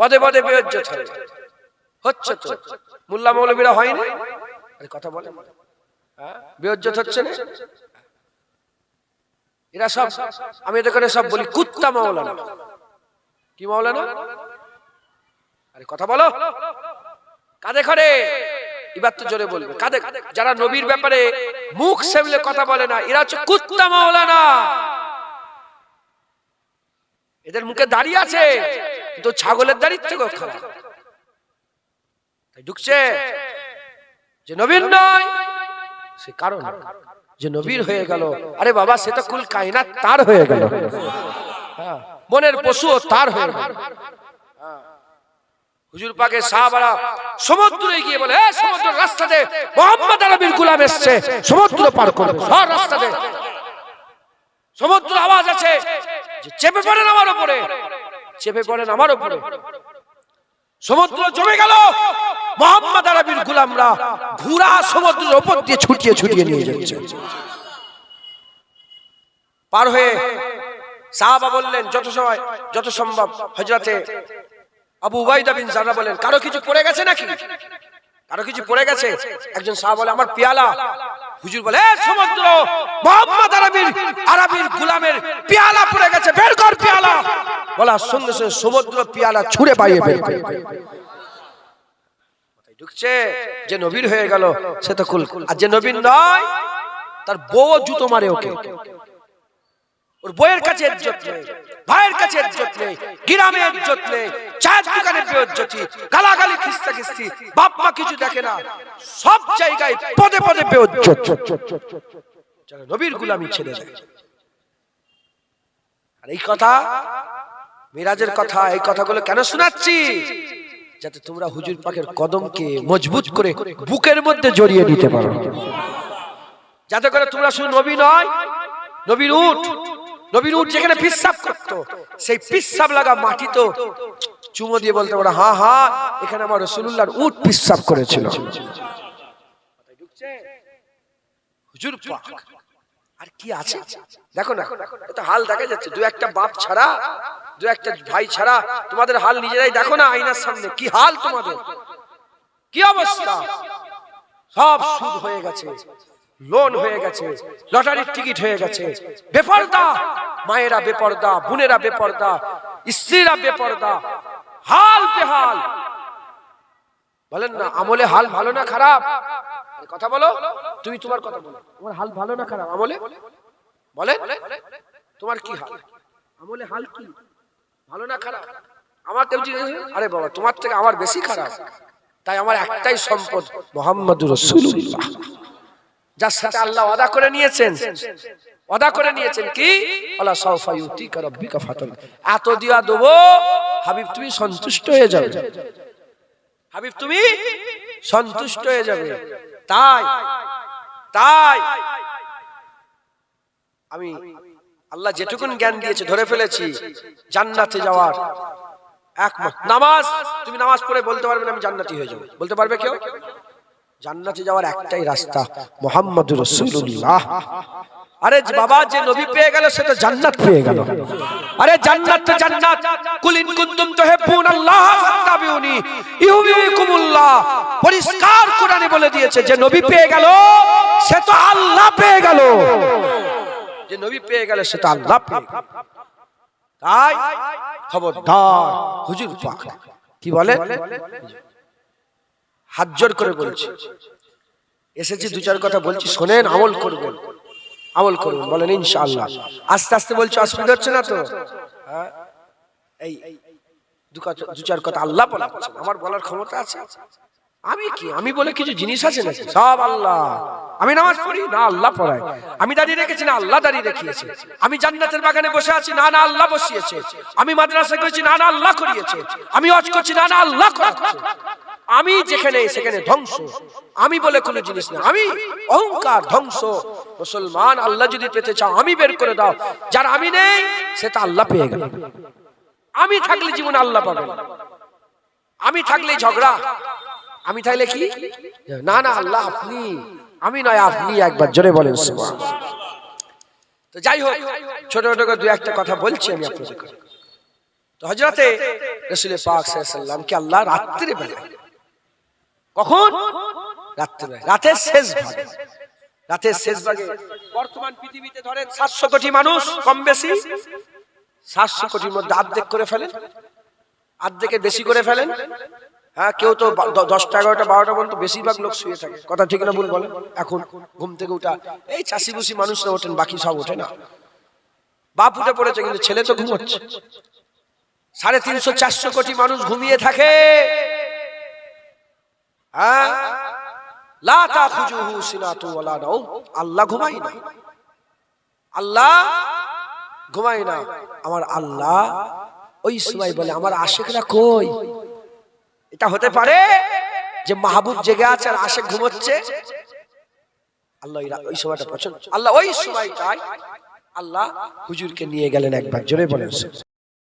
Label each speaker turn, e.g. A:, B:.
A: পদে পদে বেজ্জত হবে হচ্ছে তো। মোল্লা মৌলবীরা হয়নি আরে কথা বলে। হ্যাঁ? হচ্ছে না? এরা সব, আমি এখানে সব বলি, কুত্তা মাওলানা। কি মাওলানা? আরে কথা বলো। কাঁধে খড়ে এবার তো জোরে বলবে। কাঁধে, যারা নবীর ব্যাপারে মুখ সেবলে কথা বলে না, এরা হচ্ছে কুত্তা মাওলানা। এদের মুখে দাঁড়িয়ে আছে। কিন্তু ছাগলের দাড়ির থেকে খারাপ ঢুকছে যে নবীর নয় সে কারণ যে নবীর হয়ে গেল। আরে বাবা সে তো কুল কায়নাত তার হয়ে গেল। হ্যাঁ, মনের পশু তার হয়ে গেল। হুজুর পাকে সাহাবারা সমুদ্রে গিয়ে বলে এ সমুদ্র রাস্তাতে মোহাম্মদ আরবির গোলাম এসছে সমুদ্র পার করবে সব রাস্তাতে সমুদ্র আওয়াজ আছে যে চেপে পড়েন আমার উপরে। চেপে পড়েন আমার উপরে। সমুদ্র জমে গেল। মোহাম্মদ আরবির গোলামরা ঘুরা সমুদ্রের উপর দিয়ে ছুটিয়ে ছুটিয়ে নিয়ে যাচ্ছে। পার হয়ে সাহাবা বললেন, যত সময়, যত সম্ভব। হজরতে আবু উবাইদা বিন জারা বলেন, কারও কিছু পড়ে গেছে নাকি? কারও কিছু পড়ে গেছে? একজন সাহাবা বলে, আমার পেয়ালা। হুজুর বলে, "এ সমুদ্র, মোহাম্মদ আরবির আরবির গুলামের পেয়ালা পড়ে গেছে। বের কর পিয়ালা। বলার সঙ্গে সঙ্গে সমুদ্র পিয়ালা ছুঁড়ে পাইয়ে বের করে। ঢুকছে যে নবীর হয়ে গেল, সে তো কুল আর যে নবীর নয়, তার বউ জুতো মারে ওকে। ওর বইয়ের কাছে ইজ্জত নেই, ভাইয়ের কাছে ইজ্জত নেই, গ্রামে ইজ্জত নেই, চায়ের দোকানে বেজ্জতি গালাগালি খিস্তা খিস্তি, বাপ মা কিছু দেখে না, সব জায়গায় পদে পদে বেজ্জত যারা নবীর গুলামি ছেড়ে দেয়। আর এই কথা মিরাজের কথা, এই কথাগুলো কেন শোনাচ্ছি? যাতে তোমরা হুজুর পাকের কদমকে মজবুত করে বুকের মধ্যে জড়িয়ে নিতে পারো। যাতে করে তোমরা শুধু নবী নয়, নবীর উঠ নবীর উঠ যেখানে পিসাব করতো, সেই পিসাব লাগা মাটি তো চুমো দিয়ে বলতে পারো, হা হ্যাঁ এখানে আমার রসুল্লাহর উঠ পিসাব করেছিল। হুজুর পাক, আর কি আছে? দেখো না, এ তো হাল দেখা যাচ্ছে, দু একটা বাপ ছাড়া দু একটা ভাই ছাড়া তোমাদের হাল নিজেরাই দেখো না আইনার সামনে। কি হাল তোমাদের? কি অবস্থা? সব সুদ হয়ে গেছে, লোন হয়ে গেছে, লটারির টিকিট হয়ে গেছে। বেপরদা, মায়েরা বেপরদা, বোনেরা বেপরদা, স্ত্রীরা বেপরদা, হাল বেহাল। বলেন না, আমলে হাল ভালো না খারাপ? কথা বলো, তুমি তোমার কথা বলো। তোমার হাল ভালো না খারাপ, আমলে? বলে তোমার কি হাল? আমলে হাল কি? ভালো না খারাপ আমার কেউ জিজ্ঞেস আরে বাবা তোমার থেকে আমার বেশি খারাপ তাই আমার একটাই সম্পদ মোহাম্মদ রসুল্লাহ যার সাথে আল্লাহ ওয়াদা করে নিয়েছেন ওয়াদা করে নিয়েছেন কি আল্লাহ সাউফা ইউতিকা রাব্বিকা ফাতান এত দিয়া দেবো হাবিব তুমি সন্তুষ্ট হয়ে যাবে হাবিব তুমি সন্তুষ্ট হয়ে যাবে তাই তাই আমি আল্লাহ যেটুকুন জ্ঞান দিয়েছে ধরে ফেলেছি। জান্নাতে যাওয়ার এক নামাজ তুমি নামাজ পড়ে বলতে পারবে না আমি জান্নাতি হয়ে যাব। বলতে পারবে কেউ? জান্নাতে যাওয়ার একটাই রাস্তা মোহাম্মদুর রসুল্লাহ আরে বাবা যে নবী পেয়ে গেল সে তো জান্নাত পেয়ে গেল। আরে জান্নাত তো জান্নাত। কুলিন কুনতুম তুহিব্বুন আল্লাহ ফাত্তাবিউনি। ইউহিকুমুল্লাহ। পরিষ্কার কোরআনে বলে দিয়েছে যে নবী পেয়ে গেল সে তো আল্লাহ পেয়ে গেল। যে নবী পেয়ে গেলে সে তো আল্লাহ পেয়ে তাই খবরদার হুজুর পাক কি বলে হাত জোর করে বলছি এসেছি দু চার কথা বলছি শোনেন আমল করবেন আমল করবেন বলেন ইনশাআল্লাহ আস্তে আস্তে বলছি অসুবিধা হচ্ছে না তো হ্যাঁ? এই দু চার কথা আল্লাহ বলাচ্ছেন আমার বলার ক্ষমতা আছে আমি কি আমি বলে কিছু জিনিস আছে নাকি? সব আল্লাহ। আমি নামাজ পড়ি? না আল্লাহ পড়ায়। আমি দাঁড়িয়ে রেখেছি? না আল্লাহ দাঁড়িয়ে রেখিয়েছে আমি জান্নাতের বাগানে বসে আছি? না না আল্লাহ বসিয়েছে। আমি মাদ্রাসা করেছি? না না আল্লাহ করিয়েছে। আমি অজ করছি? না না আল্লাহ করাচ্ছে। আমি যেখানে সেখানে ধ্বংস। আমি বলে কোনো জিনিস না। আমি অহংকার ধ্বংস। মুসলমান আল্লাহ যদি পেতে চাও আমি বের করে দাও। যার আমি নেই সে সেটা আল্লাহ পেয়ে গেল। আমি থাকলে জীবনে আল্লাহ পাবে আমি থাকলে ঝগড়া। আমি থাকলে কি? না না আল্লাহ আপনি আমি নয় আপনি একবার জোরে বলেন তো যাই হোক ছোট ছোট করে দু একটা কথা বলছি আমি আপনাদের তো হজরতে রসুল পাক সাল্লামকে আল্লাহ রাত্রে বেলায় কখন? রাত্রে রাতের শেষ ভাগে। রাতের শেষ ভাগে বর্তমান পৃথিবীতে ধরেন সাতশো কোটি মানুষ কম বেশি সাতশো কোটির মধ্যে অর্ধেক করে ফেলেন অর্ধেকের বেশি করে ফেলেন হ্যাঁ কেউ তো দশটা এগারোটা, বারোটা পর্যন্ত বেশিরভাগ লোক শুয়ে থাকে। কথা ঠিক না ভুল বলেন? এখন ঘুম থেকে উঠা, এই চাষি বুসি মানুষরা ওঠেন, বাকি সব ওঠে না। বাপ উঠে পড়েছে, কিন্তু ছেলে তো ঘুমোচ্ছে। সাড়ে তিনশো, চারশো কোটি মানুষ ঘুমিয়ে থাকে। হ্যাঁ। আল্লাহ ঘুমাই না। আল্লাহ ঘুমাই না। আমার আল্লাহ ওই সময় বলে, আমার আশেকরা কই? এটা হতে পারে যে মাহবুব জেগে আছে আর আশেক ঘুমোচ্ছে। আল্লাহ ওই সময়টা পছন্দ আল্লাহ ওই সময়টায় আল্লাহ হুজুরকে নিয়ে গেলেন একবার জোরে বলেন।